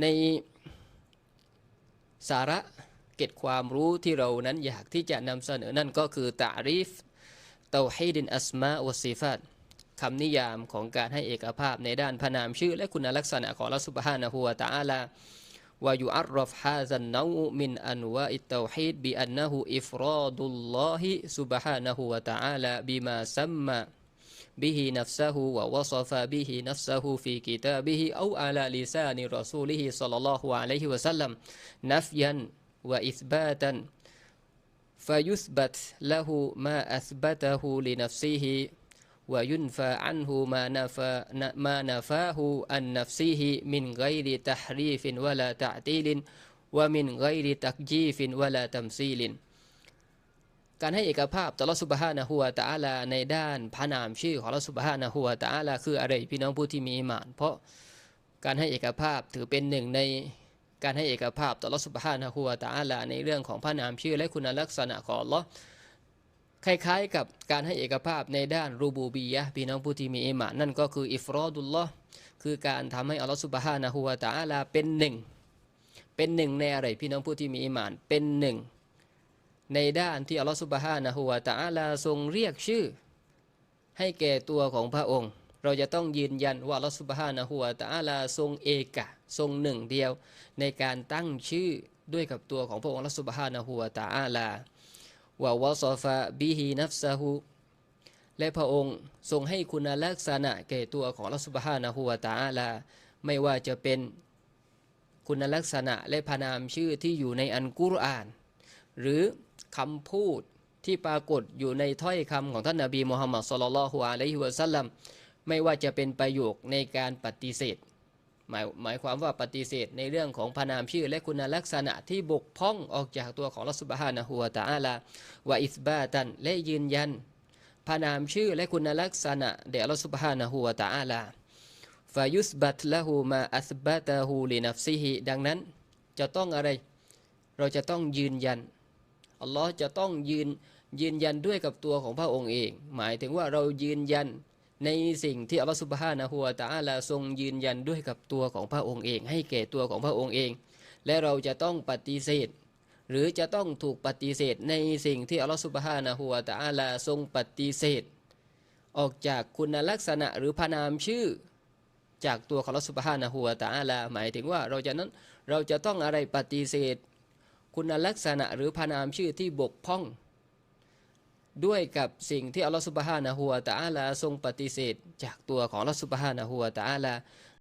ในสาระเก็ดความรู้ที่เรานั้นอยากที่จะนำเสนอนั่นก็คือตาริฟเตาฮีดินอัสมาอัวซีฟัตคำนิยามของการให้เอกภาพในด้านพนามชื่อ และคุณลักษณะของลัสุบฮานะฮัวตาอาลาวายูอัรฟฮาซันนาอูมินอันวาอิตเตาฮีดบิอันนะฮูอิฟรอดุลลอฮิสุบฮานะฮัวตาอาลาบิมาซัมมา به نفسه ووصف به نفسه في كتابه أو على لسان رسوله صلى الله عليه وسلم نفيا وإثباتا فيثبت له ما أثبته لنفسه وينفى عنه ما نفى ما نفاه عن نفسه من غير تحريف ولا تعطيل ومن غير تكجيف ولا تمثيل. การให้เอกภาพต่อรัสุบฮานะฮัวตะอาลาในด้านพระนามชื่อของรัสุบฮานะฮัวตะอาลาคืออะไรพี่น้องผู้ที่มีอิมาน เพราะการให้เอกภาพถือเป็นหนึ่งในการให้เอกภาพต่อรัสุบฮานะฮัวตะอาลาในเรื่องของพระนามชื่อและคุณลักษณะของลอคล้ายๆ กับการให้เอกภาพในด้านรูบูบียะพี่น้องผู้ที่มีอิมานนั่นก็คืออิฟรอดุลลอฮ์คือการทำให้อัลลอฮ์สุบฮานะฮูวตะอาลาเป็นหนึ่งเป็นหนึ่งในอะไรพี่น้องผู้ที่มีอิมานเป็นหนึ่ง ในด้านที่อัลลอฮ์สุบฮานะฮูวะตะอาลาทรงเรียกชื่อ ให้แก่ตัวของพระองค์ เราจะต้องยืนยันว่าอัลลอฮ์สุบฮานะฮูวะตะอาลาทรงเอกะทรงหนึ่งเดียว ในการตั้งชื่อด้วยกับตัวของพระองค์อัลลอฮ์สุบฮานะฮูวะตะอาลาว่าวะซอฟะบิฮีนัฟซาหูและพระองค์ทรงให้คุณลักษณะแก่ตัวของลัสุบฮานะฮูวาตาอาลา ไม่ว่าจะเป็นคุณลักษณะและพนามชื่อที่อยู่ในอันกุรอาน หรือ คำพูดที่ปรากฏอยู่ในถ้อยคำของท่านนาบีมุฮัมมัดสุลลัลฮุอะลัยฮิวะสัลลัมไม่ว่าจะเป็นประโยคในการปฏิเสธ หมายหมายความว่าปฏิเสธในเรื่องของพระนามชื่อและคุณลักษณะที่บกพร่องออกจากตัวของลัสุบฮานะฮูวะตะอาลาวะอิสบาตันและยืนยันพระนามชื่อและคุณลักษณะแด่ลัสุบฮานะฮูวะตะอาลาฟายุสบัตละหูมาอัสบาตะฮูลินัฟซิฮิดังนั้นจะต้องอะไร เราจะต้องยืนยัน อัลลอฮ์จะต้องยืนยืนยันด้วยกับตัวของพระองค์เอง หมายถึงว่าเรายืนยันในสิ่งที่อัลลอฮฺสุบฮานะฮูวะตะอาลาทรงยืนยันด้วยกับตัวของพระองค์เอง ให้แก่ตัวของพระองค์เอง และเราจะต้องปฏิเสธ หรือจะต้องถูกปฏิเสธในสิ่งที่อัลลอฮฺสุบฮานะฮูวะตะอาลาทรงปฏิเสธ ออกจากคุณลักษณะหรือพระนามชื่อ จากตัวของอัลลอฮฺสุบฮานะฮูวะตะอาลาหมายถึงว่าเราจะนั้นเราจะต้องอะไรปฏิเสธ คุณลักษณะหรือพานามชื่อที่บกพร่อง ด้วยกับสิ่งที่อัลลอฮฺสุบฮานะฮูวะตะอาลาทรงปฏิเสธ จากตัวของอัลลอฮฺสุบฮานะฮูวะตะอาลา